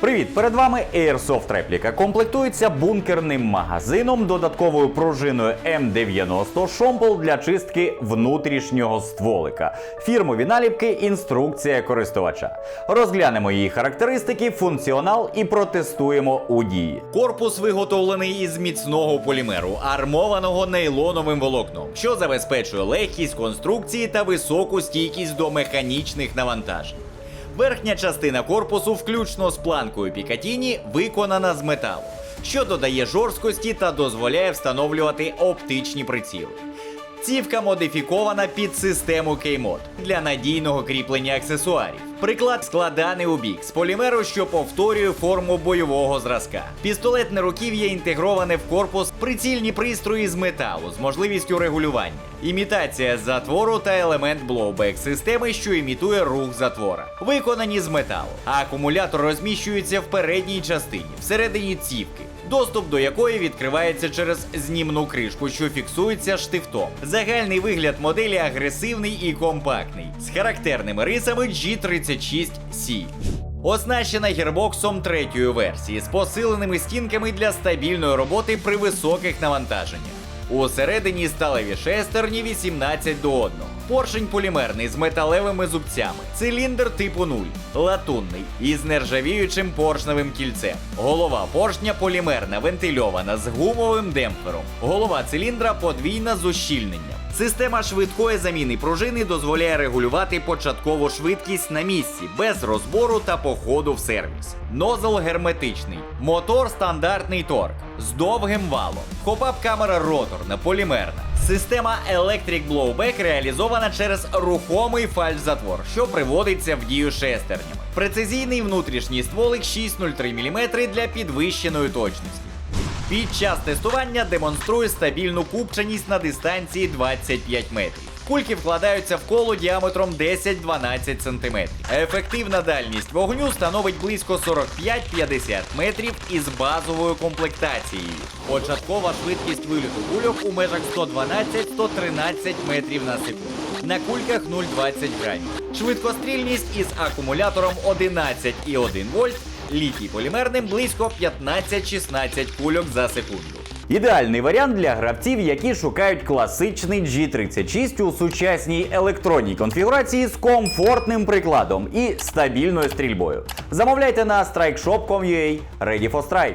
Привіт! Перед вами Airsoft репліка. Комплектується бункерним магазином, додатковою пружиною М90 шомпол для чистки внутрішнього стволика, фірмові наліпки, інструкція користувача. Розглянемо її характеристики, функціонал і протестуємо у дії. Корпус виготовлений із міцного полімеру, армованого нейлоновим волокном, що забезпечує легкість конструкції та високу стійкість до механічних навантажень. Верхня частина корпусу, включно з планкою Пікатіні, виконана з металу, що додає жорсткості та дозволяє встановлювати оптичні приціли. Цівка модифікована під систему K-Mod для надійного кріплення аксесуарів. Приклад складаний у бік з полімеру, що повторює форму бойового зразка. Пістолетне руків'я інтегроване в корпус, прицільні пристрої з металу з можливістю регулювання, імітація затвору та елемент блоубек системи, що імітує рух затвора. Виконані з металу. А акумулятор розміщується в передній частині, всередині цівки доступ до якої відкривається через знімну кришку, що фіксується штифтом. Загальний вигляд моделі агресивний і компактний, з характерними рисами G36C. Оснащена гірбоксом третьої версії з посиленими стінками для стабільної роботи при високих навантаженнях. Усередині сталеві шестерні 18 до 1. Поршень полімерний з металевими зубцями. Циліндр типу 0, латунний із нержавіючим поршневим кільцем. Голова поршня полімерна, вентильована з гумовим демпфером. Голова циліндра подвійна з ущільненням. Система швидкої заміни пружини дозволяє регулювати початкову швидкість на місці без розбору та походу в сервіс. Нозл герметичний, мотор стандартний торк з довгим валом. Хопап камера роторна, полімерна. Система Electric Blowback реалізована через рухомий фальш-затвор, що приводиться в дію шестернями. Прецизійний внутрішній стволик 6,03 мм для підвищеної точності. Під час тестування демонструє стабільну купченість на дистанції 25 метрів. Кульки вкладаються в коло діаметром 10-12 см. Ефективна дальність вогню становить близько 45-50 метрів із базовою комплектацією. Початкова швидкість вильоту кульок у межах 112-113 метрів на секунду. На кульках 0,20 грамів. Швидкострільність із акумулятором 11,1 вольт літій полімерним близько 15-16 кульок за секунду. Ідеальний варіант для гравців, які шукають класичний G36 у сучасній електронній конфігурації з комфортним прикладом і стабільною стрільбою. Замовляйте на strikeshop.com.ua Ready for Strike.